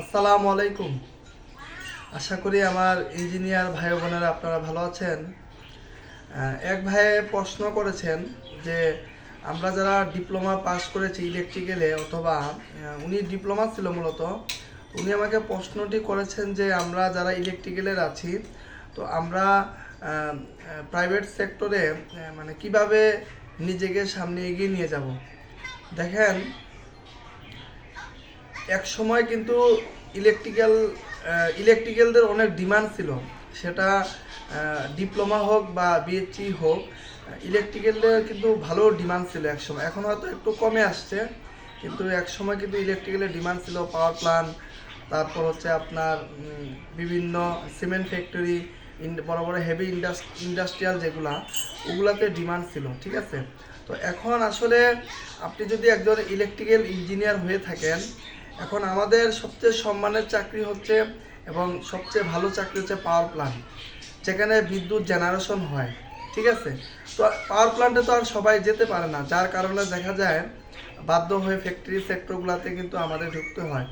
আসসালামু আলাইকুম। আশা করি আমার ইঞ্জিনিয়ার ভাই বোনেরা আপনারা ভালো আছেন। এক ভাই প্রশ্ন করেছেন যে আমরা যারা ডিপ্লোমা পাস করেছি ইলেকট্রিক্যালে অথবা উনি ডিপ্লোমা ছিল মূলত, উনি আমাকে প্রশ্নটি করেছেন যে আমরা যারা ইলেকট্রিক্যালের আছি, তো আমরা প্রাইভেট সেক্টরে মানে কীভাবে নিজেকে সামনে এগিয়ে নিয়ে যাব। দেখেন এক সময় কিন্তু ইলেকট্রিক্যাল ইলেকট্রিক্যালদের অনেক ডিমান্ড ছিল। সেটা ডিপ্লোমা হোক বা বিএসসি হোক ইলেকট্রিক্যালদের কিন্তু ভালো ডিমান্ড ছিল এক সময়। এখন হয়তো একটু কমে আসছে, কিন্তু এক সময় কিন্তু ইলেকট্রিক্যালের ডিমান্ড ছিল পাওয়ার প্ল্যান্ট তারপর হচ্ছে আপনার বিভিন্ন সিমেন্ট ফ্যাক্টরি বড় বড় হেভি ইন্ডাস্ট্রিয়াল যেগুলা, ওগুলাতে ডিমান্ড ছিল, ঠিক আছে? তো এখন আসলে আপনি যদি একজন ইলেকট্রিক্যাল ইঞ্জিনিয়ার হয়ে থাকেন এখন আমাদের সবচেয়ে সম্মানের চাকরি হচ্ছে এবং সবচেয়ে ভালো চাকরি হচ্ছে পাওয়ার প্ল্যান্ট যেখানে বিদ্যুৎ জেনারেশন হয়, ঠিক আছে? তো পাওয়ার প্ল্যান্টে তো আর সবাই যেতে পারে না, যার কারণে দেখা যায় বাধ্য হয়ে ফ্যাক্টরি সেক্টরগুলোতে কিন্তু আমাদের ঢুকতে হয়।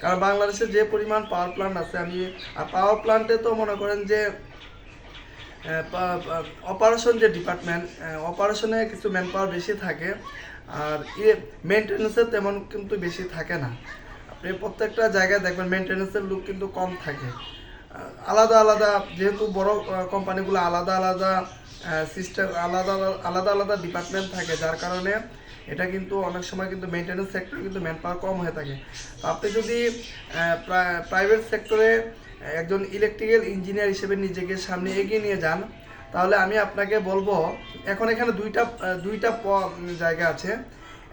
কারণ বাংলাদেশে যে পরিমাণ পাওয়ার প্ল্যান্ট আছে, আমি, আর পাওয়ার প্ল্যান্টে তো মনে করেন যে অপারেশন যে ডিপার্টমেন্ট অপারেশনে কিছু ম্যান পাওয়ার বেশি থাকে, আর ইয়ে মেনটেন্যান্সে তেমন কিন্তু বেশি থাকে না। প্রত্যেকটা জায়গায় দেখবেন মেনটেন্যান্সের লোক কিন্তু কম থাকে। আলাদা আলাদা, যেহেতু বড় কোম্পানিগুলো আলাদা আলাদা সিস্টেম আলাদা আলাদা আলাদা ডিপার্টমেন্ট থাকে, যার কারণে এটা কিন্তু অনেক সময় কিন্তু মেনটেন্যান্স সেক্টরে কিন্তু ম্যান পাওয়ার কম হয়ে থাকে। তো আপনি যদি প্রাইভেট সেক্টরে একজন ইলেকট্রিক্যাল ইঞ্জিনিয়ার হিসেবে নিজেকে সামনে এগিয়ে নিয়ে যান, তাহলে আমি আপনাকে বলব, এখন এখানে দুইটা দুইটা জায়গা আছে।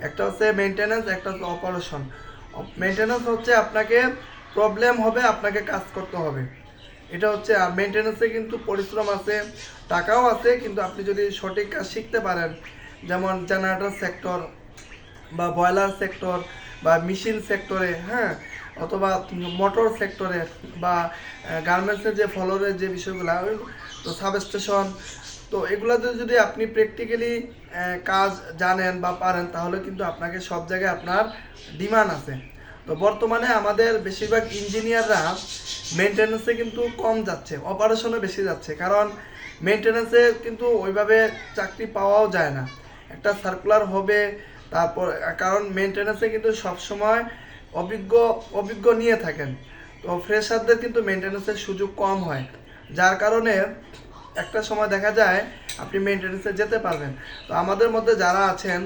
একটা হচ্ছে মেনটেন্যান্স একটা হচ্ছে অপারেশন মেনটেন্যান্স হচ্ছে আপনাকে প্রবলেম হবে, আপনাকে কাজ করতে হবে। এটা হচ্ছে, আর মেনটেন্যান্সে কিন্তু পরিশ্রম আছে, টাকাও আছে, কিন্তু আপনি যদি সঠিক কাজ শিখতে পারেন, যেমন জেনারেটর সেক্টর বা বয়লার সেক্টর বা মেশিন সেক্টরে হ্যাঁ অথবা মোটর সেক্টরে বা গার্মেন্টসের যে ফলরের যে বিষয়গুলো তো সাবস্টেশন তো এগুলোতে যদি আপনি প্র্যাকটিক্যালি কাজ জানেন বা পারেন, তাহলে কিন্তু আপনাকে সব জায়গায় আপনার ডিমান্ড আছে। তো বর্তমানে আমাদের বেশিরভাগ ইঞ্জিনিয়াররা মেনটেন্যান্সে কিন্তু কম যাচ্ছে অপারেশনে বেশি যাচ্ছে, কারণ মেনটেন্যান্সে কিন্তু ওইভাবে চাকরি পাওয়াও যায় না। একটা সার্কুলার হবে, তারপর, কারণ মেনটেন্যান্সে কিন্তু সবসময় অভিজ্ঞ অভিজ্ঞ নিয়ে থাকেন। তো ফ্রেশারদের কিন্তু মেনটেন্যান্সের সুযোগ কম হয়। যার কারণে একটা সময় দেখা যায় আপনি মেনটেন্সে যেতে পারবেন। তো আমাদের মধ্যে যারা আছেন,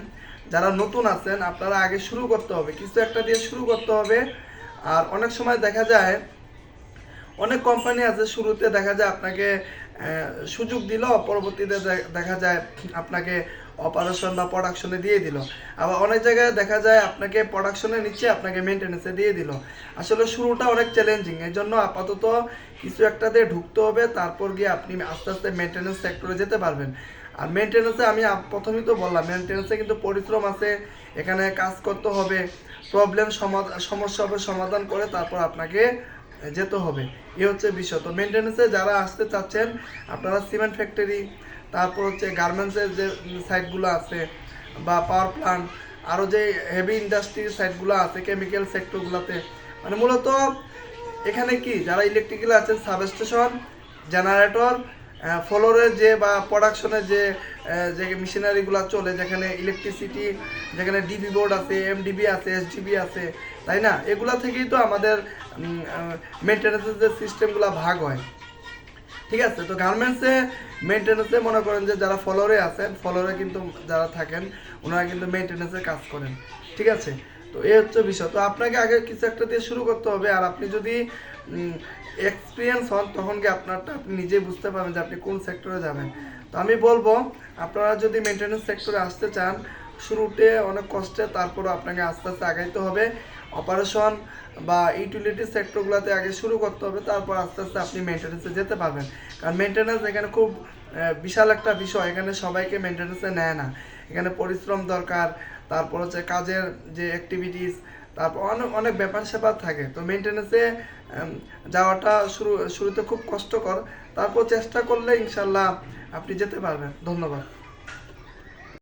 যারা নতুন আছেন, আপনারা আগে শুরু করতে হবে। কিছু একটা দিয়ে শুরু করতে হবে। আর অনেক সময় দেখা যায়, অনেক কোম্পানি আছে শুরুতে দেখা যায় আপনাকে সুযোগ দিল পরবর্তীতে দেখা যায় আপনাকে অপারেশন বা প্রোডাকশনে দিয়ে দিল। আবার অনেক জায়গায় দেখা যায় আপনাকে প্রোডাকশনে নিচ্ছে, আপনাকে মেনটেন্যান্সে দিয়ে দিল। আসলে শুরুটা অনেক চ্যালেঞ্জিং এর জন্য আপাতত কিছু একটাতে ঢুকতে হবে, তারপর গিয়ে আপনি আস্তে আস্তে মেনটেন্যান্স সেক্টরে যেতে পারবেন। আর মেনটেন্যান্সে আমি প্রথমেই তো বললাম মেনটেন্যান্সে কিন্তু পরিশ্রম আছে, এখানে কাজ করতে হবে প্রবলেম সমস্যা হবে সমাধান করে তারপর আপনাকে যেতে হবে। এ হচ্ছে বিষয়। তো মেনটেন্যান্সে যারা আসতে চাচ্ছেন, আপনারা সিমেন্ট ফ্যাক্টরি তারপর হচ্ছে গার্মেন্টসের যে সাইটগুলো আছে বা পাওয়ার প্ল্যান্ট আরও যে হেভি ইন্ডাস্ট্রির সাইটগুলো আছে কেমিক্যাল সেক্টরগুলোতে মানে মূলত এখানে কি, যারা ইলেকট্রিক্যাল আছেন সাবস্টেশন জেনারেটর ফ্লোরের যে বা প্রোডাকশনের যে যে মেশিনারিগুলো চলে, যেখানে ইলেকট্রিসিটি যেখানে ডিবি বোর্ড আছে এমডিবি আছে এসডিবি আছে, তাই না? এগুলা থেকেই তো আমাদের মেনটেন্যান্সের যে সিস্টেমগুলো ভাগ হয়। ঠিক আছে, তো গার্মেন্টসে মেনটেন্যান্সে মনে করেন যে যারা ফলোরে আছেন ফলোরে কিন্তু যারা থাকেন, ওনারা কিন্তু মেনটেন্যান্সের কাজ করেন, ঠিক আছে? তো এই হচ্ছে বিষয়, তো আপনাকে আগে কিছু একটা দিয়ে শুরু করতে হবে, আর আপনি যদি এক্সপিরিয়েন্স হন, তখন কি আপনারটা আপনি নিজেই বুঝতে পারবেন যে আপনি কোন সেক্টরে যাবেন? তো আমি বলব, আপনারা যদি মেনটেন্যান্স সেক্টরে আসতে চান শুরুতে অনেক কষ্টে তারপরও আপনাকে আস্তে আস্তে আগাইতে হবে। অপারেশন বা ইউটিলিটি সেক্টরগুলোতে আগে শুরু করতে হবে, তারপর আস্তে আস্তে আপনি মেনটেন্যান্সে যেতে পারবেন। কারণ মেনটেন্যান্স এখানে খুব বিশাল একটা বিষয়। এখানে সবাইকে মেনটেন্যান্সে নেয় না। এখানে পরিশ্রম দরকার, তারপর হচ্ছে কাজের যে অ্যাক্টিভিটিস তারপর অনেক অনেক ব্যাপার স্যাপার থাকে। তো মেনটেন্যান্সে যাওয়াটা শুরু, শুরুতে খুব কষ্টকর। তারপর চেষ্টা করলে ইনশাল্লাহ আপনি যেতে পারবেন। ধন্যবাদ।